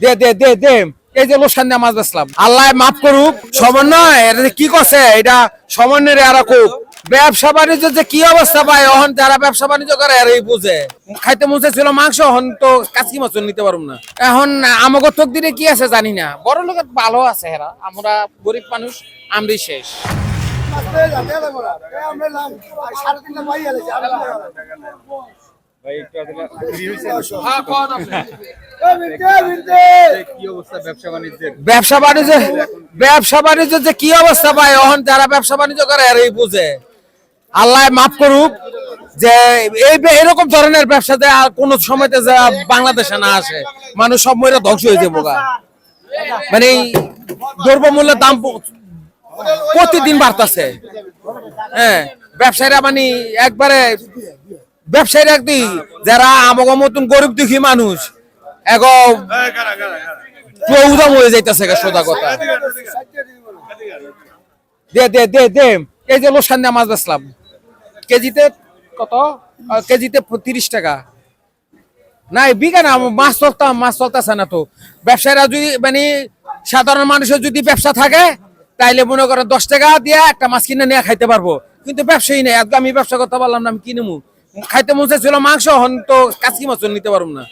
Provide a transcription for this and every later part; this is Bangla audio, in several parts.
দে দে দে দে এই যে লোসান বেচলাম আল্লাহ মাফ করুক সমন্বয় কি করছে এটা সমন্বয়ের আর খুব ব্যবসা বাণিজ্য যে কি অবস্থা পায় যারা ব্যবসা বাণিজ্য করে এরাই বুঝে খাইতে মুছে ছিল মাংস তো কাছি মাছ নিতে পারুম না এখন আমাকে তোক দিলে কি আছে জানি না বড় লোকের ভালো আছে এরা আমরা গরিব মানুষ আমরাই শেষ ব্যবসা বাণিজ্য ব্যবসা বাণিজ্য যে কি অবস্থা পায় এখন যারা ব্যবসা বাণিজ্য করে এরাই বুঝে। আল্লাহ মাফ করুক যে এই এরকম ধরনের ব্যবসাতে আর কোন সময়তে যা বাংলাদেশে না আসে মানুষ সব মহিলা ধ্বংস হয়ে যাব গা। মানে এই দ্রব্যমূল্যের দাম প্রতিদিন বাড়তেছে। হ্যাঁ ব্যবসায়ীরা মানে একবারে ব্যবসায়ীরা একদিন যারা আমাকে মতন গরিব দুঃখী মানুষ। এগো হয়ে যাইতেছে সোজা কথা। তিরিশ টাকা। না, মাছ মাছ না তো। ব্যবসায়ীরা যদি মানে সাধারণ মানুষের যদি ব্যবসা থাকে, তাইলে মনে করেন দশ টাকা দিয়ে একটা মাছ কিনে নিয়ে খাইতে পারব। কিন্তু ব্যবসায়ী নেই, আজকে আমি ব্যবসা করতে পারলাম না, আমি কিনে মু খাইতে মনে ছিল মাংস হন তো কাচকি মাছ নিতে পারব না।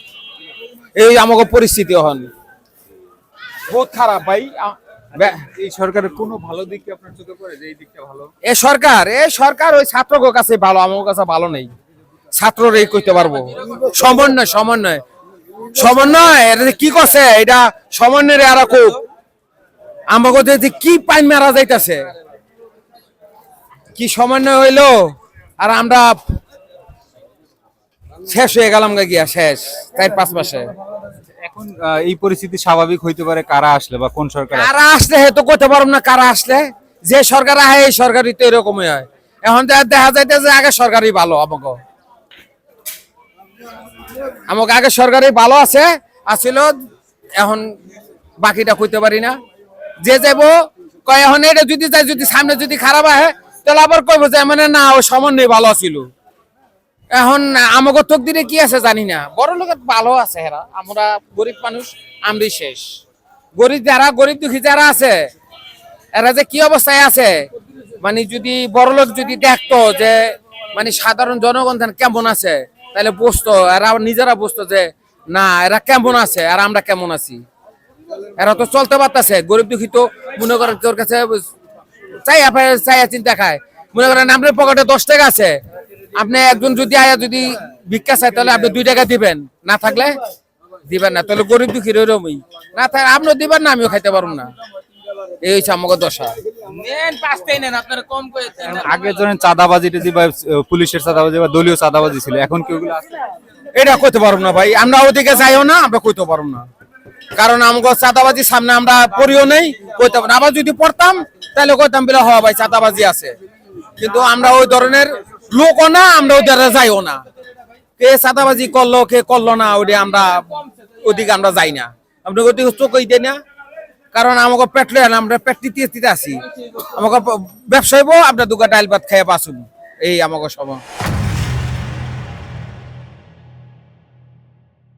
এই আমাকে পরিস্থিতি হন বহুত খারাপ ভাই। এই সরকারের কোনো ভালো দিক কি আপনার চোখে পড়ে যে এই দিকটা ভালো? এ সরকার এ সরকার ওই ছাত্রকে কাছে ভালো আমার কাছে ভালো নেই। ছাত্রর এই কইতে পারব। সমন্বয় সমন্বয়। সমন্বয় এটা যে কি করছে এটা সমন্বয়ের আর খুব আমাকে যে যে কি পাইন মারা যাইতাছে। কি সমন্বয় হইল আর আমরা শেষ হয়ে গেলাম গা গিয়া শেষ চার পাঁচ মাসে। এখন এই পরিস্থিতি স্বাভাবিক হইতে পারে কারা আসলে বা কোন সরকার আসলে? কারা আসলে হয়তো করতে পারব না কারা আসলে। যে সরকার আহে এই সরকারই তো এরকমই হয়। এখন দেখা- দেখা যাইতে যে আগে সরকারই ভালো আমাকে আমাকে আগে সরকারই ভালো আছে আসছিল এখন বাকিটা কইতে পারি না। যে যাব কয় এখন এটা যদি যায় যদি সামনে যদি খারাপ আহে তাহলে আবার কইব যে মানে না ও সমন্বয় ভালো ছিল এখন আমাকে দিলে কি আছে জানি না। বড় লোকের ভালো আছে এরা আমরা গরিব মানুষ, আমরাই শেষ। গরিব যারা, গরিব দুঃখী যারা আছে, এরা যে কি অবস্থায় আছে? মানে যদি বড় লোক যদি দেখতো যে মানে সাধারণ জনগণ কেমন আছে, তাহলে বুঝতো, এরা নিজেরা বুঝতো যে, না, এরা কেমন আছে আর আমরা কেমন আছি। এরা তো চলতে পারতেছে, গরিব দুঃখী তো মনে করেন তোর কাছে পায়- চাইয়া চিন্তা খায়। মনে করেন, আপনার পকেটে দশ টাকা আছে আপনি একজন যদি আয়া যদি ভিক্ষা চায় তাহলে আপনি দুই টাকা দিবেন। না থাকলে দিবেন না। তাহলে গরিব দুঃখীর ওইরকমই না থাকলে আপনিও দিবেন না আমিও খাইতে পারব না। এই হচ্ছে আমাকে দশা। আগে ধরেন পুলিশের চাঁদাবাজি বা দলীয় চাঁদাবাজি ছিল। এখন কি ওগুলো? এটা কইতে পারব না ভাই। আমরা ওদিকে যাইও না আমরা কইতে পারব না। কারণ আমাকে সামনে আমরা পড়িও নেই কইতে পারব আবার যদি পড়তাম তাহলে কইতাম বলে হ ভাই চাঁদাবাজি আছে। কিন্তু আমরা ওই ধরনের লোকও না, আমরা ওদের যাইও না। কে সাদাবাজি করল, কে করল না, ওইটা আমরা ওদিকে আমরা যাই না। আপনি ওদিকে চোখই দেয় না। কারণ আমাকে পেটলে আমরা পেটটি তিয়ে আসি আমাকে ব্যবসায়ী আমরা দুগা ডাইল ভাত খেয়ে বাঁচুন। এই আমাকে সব